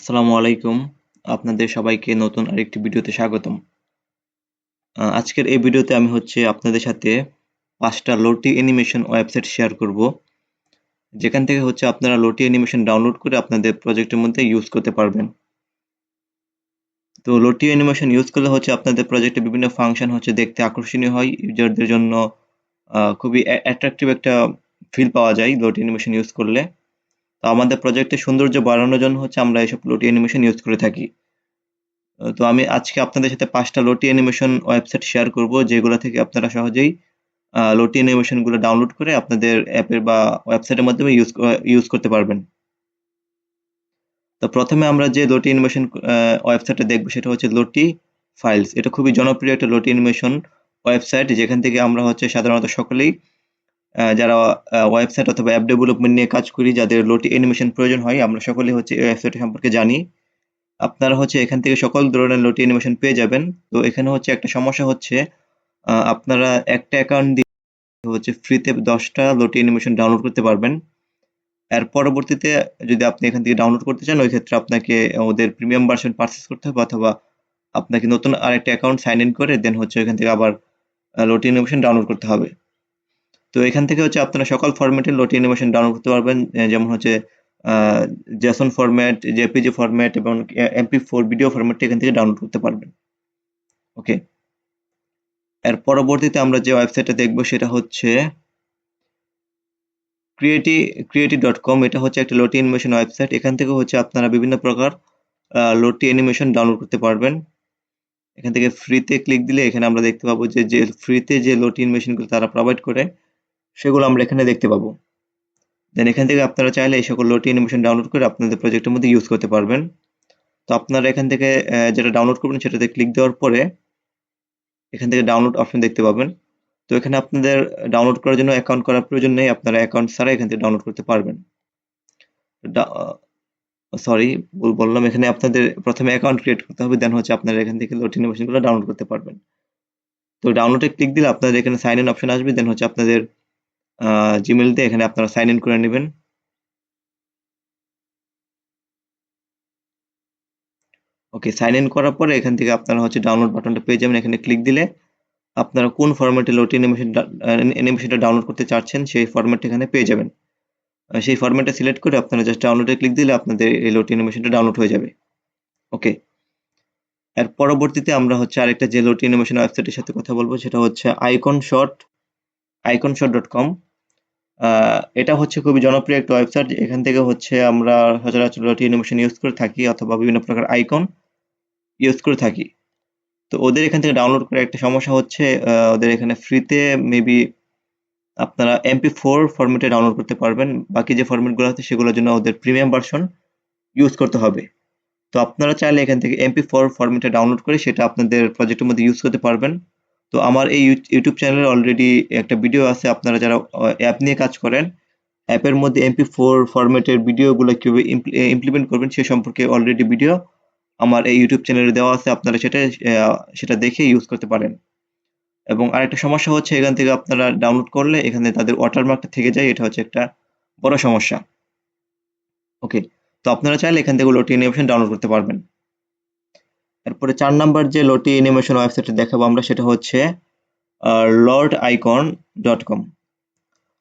আসসালামু আলাইকুম। আপনাদের সবাইকে নতুন আরেকটি ভিডিওতে স্বাগতম। আজকের এই ভিডিওতে আমি হচ্ছে আপনাদের সাথে পাঁচটা লোটি অ্যানিমেশন ওয়েবসাইট শেয়ার করব। যেখান থেকে হচ্ছে আপনারা লোটি অ্যানিমেশন ডাউনলোড করে আপনাদের প্রজেক্টের মধ্যে ইউজ করতে পারবেন। তো লোটি অ্যানিমেশন ইউজ করলে হচ্ছে আপনাদের প্রজেক্টে বিভিন্ন ফাংশন হচ্ছে দেখতে আকর্ষণীয় হয়। ইউজারদের জন্য খুবই অ্যাট্রাকটিভ একটা ফিল পাওয়া যায় লোটি অ্যানিমেশন ইউজ করলে। তো আমাদের প্রজেক্টের সৌন্দর্য বাড়ানোর জন্য হচ্ছে আমরা এইসব লোটি অ্যানিমেশন ইউজ করে থাকি। তো আমি আজকে আপনাদের সাথে পাঁচটা লোটি অ্যানিমেশন ওয়েবসাইট শেয়ার করব, যেগুলো থেকে আপনারা সহজেই লোটি অ্যানিমেশনগুলো ডাউনলোড করে আপনাদের অ্যাপের বা ওয়েবসাইটের মাধ্যমে ইউজ ইউজ করতে পারবেন। তো প্রথমে আমরা যে লোটি অ্যানিমেশন ওয়েবসাইটটা দেখব সেটা হচ্ছে লোটি ফাইলস এটা খুবই জনপ্রিয় একটা লোটি অ্যানিমেশন ওয়েবসাইট যেখান থেকে আমরা হচ্ছে সাধারণত সকলেই যারা ওয়েবসাইট অথবা অ্যাপ ডেভেলপমেন্ট নিয়ে কাজ করি, যাদের লোটি অ্যানিমেশন প্রয়োজন হয়, আমরা সকলেই হচ্ছে এই ওয়েবসাইট সম্পর্কে জানি। আপনারা হচ্ছে এখান থেকে সকল ধরনের লোটি অ্যানিমেশন পেয়ে যাবেন। তো এখানে হচ্ছে একটা সমস্যা হচ্ছে আপনারা একটা অ্যাকাউন্ট দিয়ে হচ্ছে ফ্রিতে দশটা লোটি অ্যানিমেশন ডাউনলোড করতে পারবেন। এর পরবর্তীতে যদি আপনি এখান থেকে ডাউনলোড করতে চান, ওই ক্ষেত্রে আপনাকে ওদের প্রিমিয়াম ভার্সন পারচেস করতে হবে অথবা আপনাকে নতুন আরেকটা অ্যাকাউন্ট সাইন ইন করে দেন হচ্ছে এখান থেকে আবার লোটি অ্যানিমেশন ডাউনলোড করতে হবে। তো এখান থেকে হচ্ছে আপনারা সকল ফরম্যাটের লোটি অ্যানিমেশন ডাউনলোড করতে পারবেন। যেমন হচ্ছে জেসন ফরম্যাট জেপিজি ফরম্যাট এবং এমপি ফোর ভিডিও ফরম্যাটটা এখান থেকে ডাউনলোড করতে পারবেন। ওকে এর পরবর্তীতে আমরা যে ওয়েবসাইটটা দেখব সেটা হচ্ছে ক্রিয়েটি ক্রিয়েটি ডট কম এটা হচ্ছে একটা লোটি অ্যানিমেশন ওয়েবসাইট এখান থেকে হচ্ছে আপনারা বিভিন্ন প্রকার লোটি অ্যানিমেশন ডাউনলোড করতে পারবেন। এখান থেকে ফ্রিতে ক্লিক দিলে এখানে আমরা দেখতে পাবো যে যে ফ্রিতে যে লোটি অ্যানিমেশনগুলো তারা প্রোভাইড করে সেগুলো আমরা এখানে দেখতে পাবো। দেন এখান থেকে আপনারা চাইলে এই সকল লোটি অ্যানিমেশন ডাউনলোড করে আপনাদের প্রজেক্টের মধ্যে ইউজ করতে পারবেন। তো আপনারা এখান থেকে যেটা ডাউনলোড করবেন সেটাতে ক্লিক দেওয়ার পরে এখান থেকে ডাউনলোড অপশন দেখতে পাবেন। তো এখানে আপনাদের ডাউনলোড করার জন্য অ্যাকাউন্ট করার প্রয়োজন নেই, আপনারা অ্যাকাউন্ট ছাড়া এখান থেকে ডাউনলোড করতে পারবেন। সরি বললাম, এখানে আপনাদের প্রথমে অ্যাকাউন্ট ক্রিয়েট করতে হবে দেন হচ্ছে আপনারা এখান থেকে লোড অ্যানিমেশনগুলো ডাউনলোড করতে পারবেন। তো ডাউনলোডে ক্লিক দিলে আপনাদের এখানে সাইন ইন অপশন আসবে দেন হচ্ছে আপনাদের জিমেল দিয়ে এখানে আপনারা সাইন ইন করে নেবেন। ওকে সাইন ইন করার পরে এখান থেকে আপনারা হচ্ছে ডাউনলোড বাটনটা পেয়ে যাবেন। এখানে ক্লিক দিলে আপনারা কোন ফরম্যাটে লোড অ্যানিমেশন অ্যানিমেশনটা ডাউনলোড করতে চাচ্ছেন, সেই ফরম্যাটটা এখানে পেয়ে যাবেন। সেই ফরম্যাটটা সিলেক্ট করে আপনারা জাস্ট ডাউনলোডে ক্লিক দিলে আপনাদের এই লোড অ্যানিমেশনটা ডাউনলোড হয়ে যাবে। ওকে এর পরবর্তীতে আমরা হচ্ছে আরেকটা যে লোড অ্যানিমেশন ওয়েবসাইটের সাথে কথা বলব, সেটা হচ্ছে icon shot icon shot dot com এটা হচ্ছে খুবই জনপ্রিয় একটা ওয়েবসাইট এখান থেকে হচ্ছে আমরা সচরাচর অ্যানিমেশন ইউজ করে থাকি অথবা বিভিন্ন প্রকার আইকন ইউজ করে থাকি। তো ওদের এখান থেকে ডাউনলোড করে একটা সমস্যা হচ্ছে ওদের এখানে ফ্রিতে মেবি আপনারা এমপি ফোর ফরম্যাটে ডাউনলোড করতে পারবেন। বাকি যে ফরম্যাটগুলো আছে সেগুলোর জন্য ওদের প্রিমিয়াম ভার্সন ইউজ করতে হবে। তো আপনারা চাইলে এখান থেকে এমপি ফোর ফরম্যাটে ডাউনলোড করে সেটা আপনাদের প্রজেক্টের মধ্যে ইউজ করতে পারবেন। তো আমার এই ইউটিউব চ্যানেলে অলরেডি একটা ভিডিও আছে, আপনারা যারা অ্যাপ নিয়ে কাজ করেন অ্যাপের মধ্যে এমপি ফোর ফরম্যাটের ভিডিওগুলো কীভাবে ইমপ্লিমেন্ট করবেন সে সম্পর্কে অলরেডি ভিডিও আমার এই ইউটিউব চ্যানেলে দেওয়া আছে, আপনারা সেটা সেটা দেখে ইউজ করতে পারেন। এবং আরেকটা সমস্যা হচ্ছে, এখান থেকে আপনারা ডাউনলোড করলে এখানে তাদের ওয়াটারমার্কটা থেকে যায়, এটা হচ্ছে একটা বড় সমস্যা। ওকে তো আপনারা চাইলে এখান থেকে লোটি অ্যানিমেশন ডাউনলোড করতে পারবেন। এরপরে চার নাম্বার যে লোটি অ্যানিমেশন ওয়েবসাইটে দেখাবো আমরা, সেটা হচ্ছে লর্ড আইকন ডট কম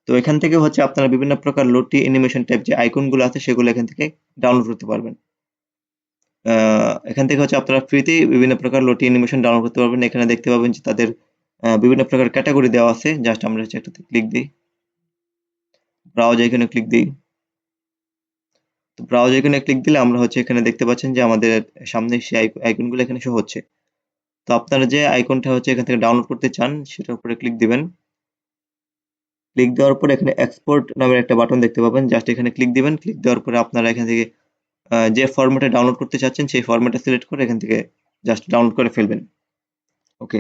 তো এখান থেকে হচ্ছে আপনারা বিভিন্ন প্রকার লোটি অ্যানিমেশন টাইপ যে আইকনগুলো আছে, সেগুলো এখান থেকে ডাউনলোড করতে পারবেন। এখান থেকে হচ্ছে আপনারা ফ্রিতেই বিভিন্ন প্রকার লোটি অ্যানিমেশন ডাউনলোড করতে পারবেন। এখানে দেখতে পাবেন যে তাদের বিভিন্ন প্রকার ক্যাটাগরি দেওয়া আছে। জাস্ট আমরা হচ্ছে একটাতে ক্লিক দিই। ব্রাউজ এখানে ক্লিক দিই। তো ব্রাউজ এখানে ক্লিক দিলে আমরা হচ্ছে এখানে দেখতে পাচ্ছেন যে আমাদের সামনে সেই আইকনগুলো এখানে শো হচ্ছে। তো আপনারা যে আইকনটা হচ্ছে এখান থেকে ডাউনলোড করতে চান, সেটার উপরে ক্লিক দিবেন। ক্লিক দেওয়ার পর এখানে এক্সপোর্ট নামের একটা বাটন দেখতে পাবেন। জাস্ট এখানে ক্লিক দিবেন। ক্লিক দেওয়ার পরে আপনারা এখান থেকে যে ফরম্যাটে ডাউনলোড করতে চাচ্ছেন, সেই ফরম্যাটে সিলেক্ট করে এখান থেকে জাস্ট ডাউনলোড করে ফেলবেন। ওকে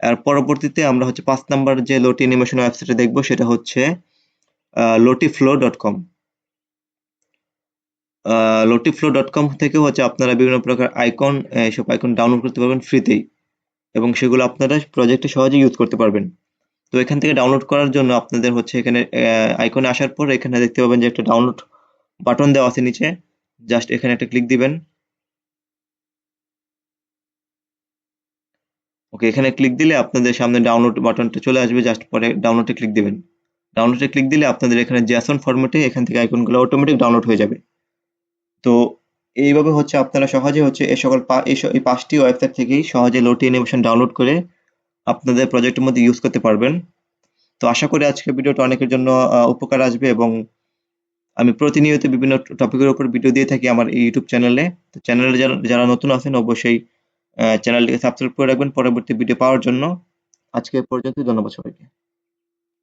আর পরবর্তীতে আমরা হচ্ছে পাঁচ নাম্বার যে লোটি অ্যানিমেশন ওয়েবসাইটে দেখব, সেটা হচ্ছে লোটি লোটিফ্লো ডট কম লোটিফ্লো ডট কম থেকে হচ্ছে আপনারা বিভিন্ন প্রকার আইকন এইসব আইকন ডাউনলোড করতে পারবেন ফ্রিতেই এবং সেগুলো আপনারা প্রজেক্টে সহজে ইউজ করতে পারবেন। তো এখান থেকে ডাউনলোড করার জন্য আপনাদের হচ্ছে এখানে আইকনে আসার পর এখানে দেখতে পাবেন যে একটা ডাউনলোড বাটন দেওয়া আছে নিচে। জাস্ট এখানে একটা ক্লিক দিবেন। ওকে এখানে ক্লিক দিলে আপনাদের সামনে ডাউনলোড বাটনটা চলে আসবে। জাস্ট পরে ডাউনলোডে ক্লিক দিবেন। ডাউনলোডে ক্লিক দিলে আপনাদের এখানে জ্যাসন ফরম্যাটে এখান থেকে আইকনগুলো অটোমেটিক ডাউনলোড হয়ে যাবে। তো এইভাবে হচ্ছে আপনারা সহজে হচ্ছে এই সকল এই পাঁচটি ওয়েবসাইট থেকেই সহজে লোটি অ্যানিমেশন ডাউনলোড করে আপনাদের প্রজেক্টের মধ্যে ইউজ করতে পারবেন। তো আশা করি আজকের ভিডিওটা অনেকের জন্য উপকার আসবে এবং আমি প্রতিনিয়ত বিভিন্ন টপিকের উপর ভিডিও দিয়ে থাকি আমার এই ইউটিউব চ্যানেলে তো চ্যানেলে যারা নতুন আছেন অবশ্যই চ্যানেলটিকে সাবস্ক্রাইব করে রাখবেন পরবর্তী ভিডিও পাওয়ার জন্য। আজকে পর্যন্ত ধন্যবাদ সবাইকে।